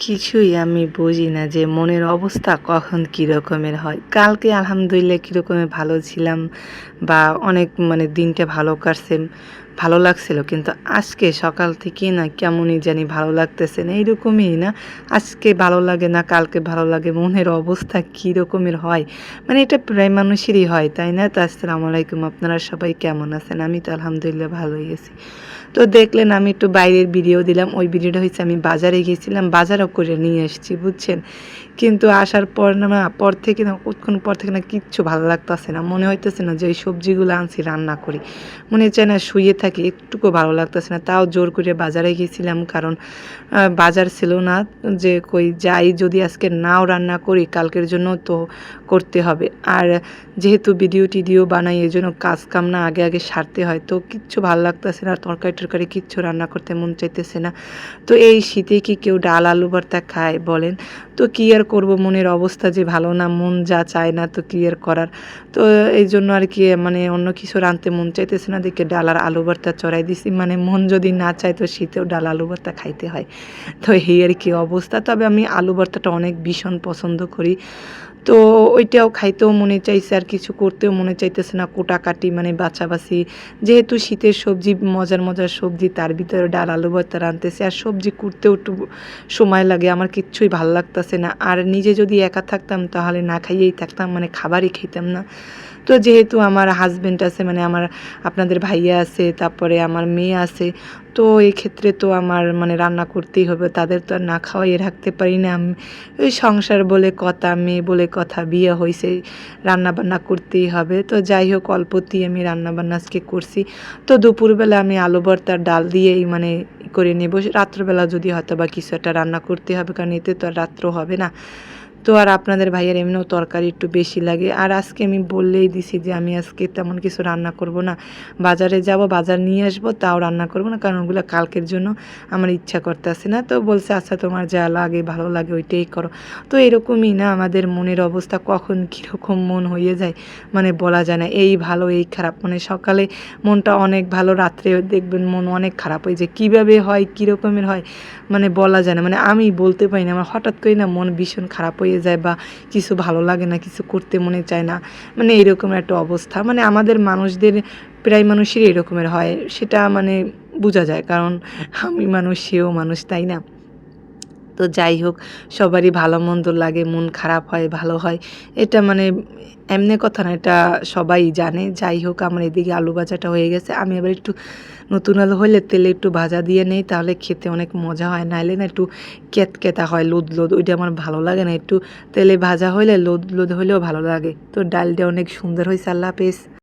কিছুই আমি বুঝি না যে মনের অবস্থা কখন কীরকমের হয়। কালকে আলহামদুলিল্লাহ কীরকমের ভালো ছিলাম বা অনেক মানে দিনটা ভালো কাটছে। ভালো লাগছিল, কিন্তু আজকে সকাল থেকে না কেমনই জানি ভালো লাগতেছে না, এইরকমই না, আজকে ভালো লাগে না, কালকে ভালো লাগে, মনের অবস্থা কী রকমের হয়? মানে এটা প্রায় মানুষেরই হয়, তাই না? তো আসসালামু আলাইকুম, আপনারা সবাই কেমন আছেন? আমি তো আলহামদুলিল্লাহ ভালোই আছি। তো দেখলেন আমি একটু বাইরের ভিডিও দিলাম, ওই ভিডিওটা হচ্ছে আমি বাজারে গিয়েছিলাম, বাজারও করে নিয়ে এসেছি বুঝছেন? কিন্তু আসার পর না, পর থেকে না কতক্ষণ পর থেকে না কিচ্ছু ভালো লাগতেছে না, মনে হইতেছে না যে ওই সবজিগুলো আনছি, রান্না করি। মনে হচ্ছে না শুয়ে থাকি একটুকু ভালো লাগতেছে না। তাও জোর করে বাজারে গিয়েছিলাম কারণ বাজার ছিল না যে কই যাই, যদি আজকে নাও রান্না করি কালকের জন্য তো করতে হবে। আর যেহেতু ভিডিও টিডিও বানাই এই জন্য কাজ কাম না আগে আগে সারতে হয়, তো কিচ্ছু ভালো লাগতেছে না তরকারি টরকারি কিচ্ছু রান্না করতে মন চাইতেছে না। তো এই শীতে কি কেউ ডাল আলু ভর্তা খায় বলেন? তো কী আর করব, মনের অবস্থা যে ভালো না, মন যা চায় না, তো কী আর করার? তো এই জন্য আর কি মানে অন্য কিছু রাঁধতে মন চাইতেছে না, দেখে ডাল আর আলু ভর্তা চড়াই দিছি। মানে মন যদি না চায় তো শীতেও ডাল আলু ভর্তা খাইতে হয়। তো এই আর কি অবস্থা। তবে আমি আলু ভর্তাটা অনেক ভীষণ পছন্দ করি। তো ওইটাও খাইতেও মনে চাইছে আর কিছু করতেও মনে চাইতেছে না, কোটাকাটি মানে বাছাবাছি। যেহেতু শীতের সবজি, মজার মজার সবজি, তার ভিতরে ডাল, আলু ভর্তা রাঁধতেছে আর সবজি করতেও একটু সময় লাগে, আমার কিচ্ছুই ভালো লাগতেছে না। আর নিজে যদি একা থাকতাম তাহলে না খাইয়েই থাকতাম মানে খাবারই খেতাম না। তো যেহেতু আমার হাজব্যান্ড আছে মানে আমার আপনাদের ভাইয়া আছে, তারপরে আমার মেয়ে আছে, তো এই ক্ষেত্রে তো আমার মানে রান্না করতেই হবে, তাদের তো আর না খাওয়াই রাখতে পারি না ওই সংসার বলে, কথা, মেয়ে বলে কথা, বিয়ে হয়েছে রান্না বান্না করতেই হবে। তো যাই হোক অল্পতেই আমি রান্না বান্না আজকে করছি। তো দুপুরবেলা আমি আলু ভর্তার ডাল দিয়েই মানে করে নেব। রাত্রবেলা যদি হয়তো বা কিছু একটা রান্না করতে হবে, কারণ এতে তো আর রাত্র হবে না। তো আর আপনাদের ভাইয়ের এমনিও তরকারি একটু বেশি লাগে। আর আজকে আমি বললেই দিছি যে আমি আজকে তেমন কিছু রান্না করব না। বাজারে যাব, বাজার নিয়ে আসব, তাও রান্না করব না, কারণ ওগুলো কালকের জন্য আমার ইচ্ছা করতে আসে না। তো বলছে আচ্ছা তোমার যা লাগে, ভালো লাগে, ওইটাই করো। তো এরকমই না, আমাদের মনের অবস্থা কখন কীরকম মন হয়ে যায় মানে বলা যায় না। এই ভালো, এই খারাপ। মানে সকালে মনটা অনেক ভালো, রাত্রে দেখবেন মন অনেক খারাপ হয়ে যায় কীভাবে হয়, কীরকমের হয় মানে বলা যায় না। মানে আমি বলতে পারি না, আমার হঠাৎ করে না মন ভীষণ খারাপ হয়ে যায় বা কিছু ভালো লাগে না, কিছু করতে মনে চায় না মানে এরকম একটা অবস্থা। মানে আমাদের মানুষদের, প্রায় মানুষেরই এরকমের হয়, সেটা মানে বোঝা যায়। কারণ আমি মানুষ, সেও মানুষ, তাই না? তো যাই হোক, সবারই ভালো মন্দ লাগে, মন খারাপ হয়, ভালো হয়। এটা মানে এমনি কথা না, এটা সবাই জানে। যাই হোক, আমার এদিকে আলু ভাজাটা হয়ে গেছে। আমি আবার একটু নতুন আলু হলে তেলে একটু ভাজা দিয়ে নেই, তাহলে খেতে অনেক মজা হয়। নাইলে না একটু কেতকেতা হয়, লোদ লোদ, ওইটা আমার ভালো লাগে না। একটু তেলে ভাজা হলে লোদ লোদ হলেও ভালো লাগে। তো ডালটা অনেক সুন্দর হয়েছে আল্লাহ হাফেজ।